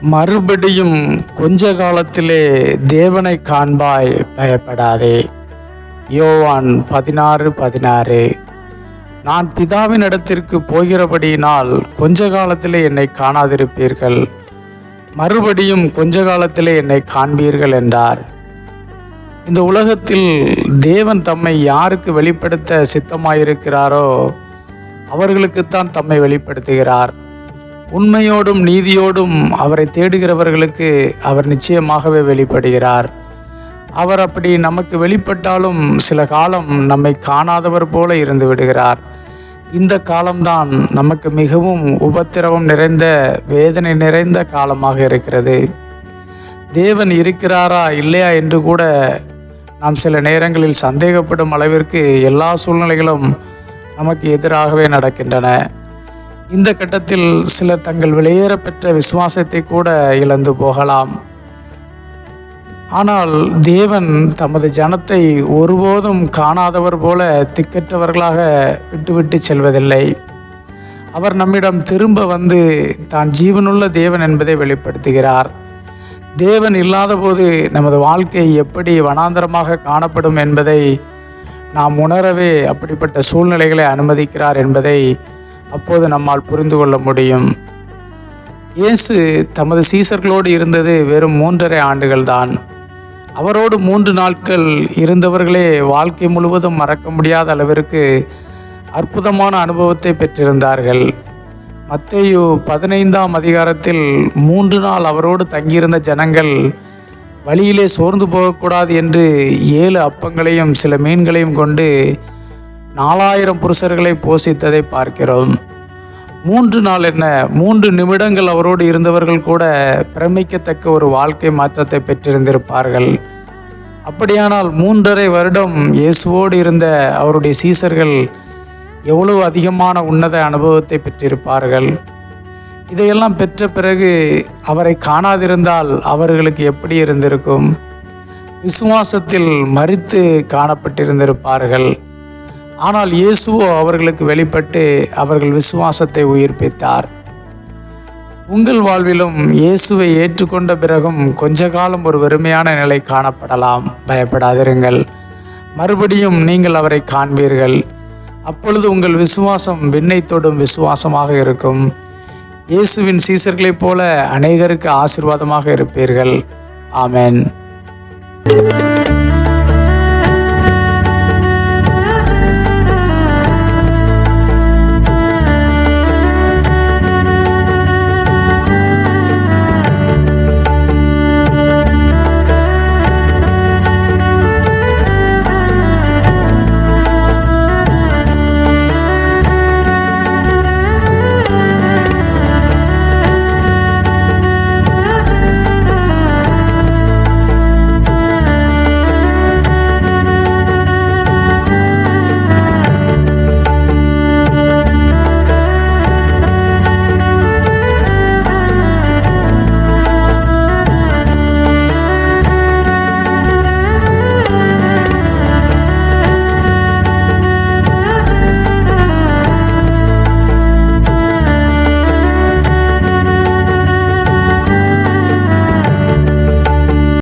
மறுபடியும் கொஞ்ச காலத்திலே தேவனை காண்பாய் பயப்படாதே. யோவான் பதினாறு பதினாறு. நான் பிதாவின் இடத்திற்கு போகிறபடியினால் கொஞ்ச காலத்திலே என்னை காணாதிருப்பீர்கள். மறுபடியும் கொஞ்ச காலத்திலே என்னை காண்பீர்கள் என்றார். இந்த உலகத்தில் தேவன் தம்மை யாருக்கு வெளிப்படுத்த சித்தமாயிருக்கிறாரோ அவர்களுக்குத்தான் தம்மை வெளிப்படுத்துகிறார். உண்மையோடும் நீதியோடும் அவரை தேடுகிறவர்களுக்கு அவர் நிச்சயமாகவே வெளிப்படுகிறார். அவர் அப்படி நமக்கு வெளிப்பட்டாலும் சில காலம் நம்மை காணாதவர் போல இருந்து விடுகிறார். இந்த காலம்தான் நமக்கு மிகவும் உபத்திரவம் நிறைந்த வேதனை நிறைந்த காலமாக இருக்கிறது. தேவன் இருக்கிறாரா இல்லையா என்று கூட நாம் சில நேரங்களில் சந்தேகப்படும் அளவிற்கு எல்லா சூழ்நிலைகளும் நமக்கு எதிராகவே நடக்கின்றன. இந்த கட்டத்தில் சிலர் தங்கள் வெளியேற பெற்ற விசுவாசத்தை கூட இழந்து போகலாம். ஆனால் தேவன் தமது ஜனத்தை ஒருபோதும் காணாதவர் போல திக்கற்றவர்களாக விட்டுவிட்டு செல்வதில்லை. அவர் நம்மிடம் திரும்ப வந்து தான் ஜீவனுள்ள தேவன் என்பதை வெளிப்படுத்துகிறார். தேவன் இல்லாதபோது நமது வாழ்க்கை எப்படி வனாந்தரமாக காணப்படும் என்பதை நாம் உணரவே அப்படிப்பட்ட சூழ்நிலைகளை அனுமதிக்கிறார் என்பதை அப்போது நம்மால் புரிந்து கொள்ள முடியும். இயேசு தமது சீசர்களோடு இருந்தது வெறும் மூன்றரை ஆண்டுகள் தான் அவரோடு மூன்று நாட்கள் இருந்தவர்களே வாழ்க்கை முழுவதும் மறக்க முடியாத அளவிற்கு அற்புதமான அனுபவத்தை பெற்றிருந்தார்கள். மத்தேயு பதினைந்தாம் அதிகாரத்தில் மூன்று நாள் அவரோடு தங்கியிருந்த ஜனங்கள் வழியிலே சோர்ந்து போகக்கூடாது என்று ஏழு அப்பங்களையும் சில மீன்களையும் கொண்டு நாலாயிரம் புருஷர்களை போஷித்ததை பார்க்கிறோம். மூன்று நாள் என்ன? மூன்று நிமிடங்கள் அவரோடு இருந்தவர்கள் கூட பிரமிக்கத்தக்க ஒரு வாழ்க்கை மாற்றத்தை பெற்றிருந்திருப்பார்கள். அப்படியானால் மூன்றரை வருடம் இயேசுவோடு இருந்த அவருடைய சீசர்கள் எவ்வளவு அதிகமான உன்னத அனுபவத்தை பெற்றிருப்பார்கள்? இதையெல்லாம் பெற்ற பிறகு அவரை காணாதிருந்தால் அவர்களுக்கு எப்படி இருந்திருக்கும்? விசுவாசத்தில் மறித்து காணப்பட்டிருந்திருப்பார்கள். ஆனால் இயேசுவோ அவர்களுக்கு வெளிப்பட்டு அவர்கள் விசுவாசத்தை உயிர்ப்பித்தார். உங்கள் வாழ்விலும் இயேசுவை ஏற்றுக்கொண்ட பிறகும் கொஞ்ச காலம் ஒரு வெறுமையான நிலை காணப்படலாம். பயப்படாதிருங்கள். மறுபடியும் நீங்கள் அவரை காண்பீர்கள். அப்பொழுது உங்கள் விசுவாசம் விண்ணை தொடும் விசுவாசமாக இருக்கும். இயேசுவின் சீசர்களைப் போல அநேகருக்கு ஆசிர்வாதமாக இருப்பீர்கள். ஆமென்.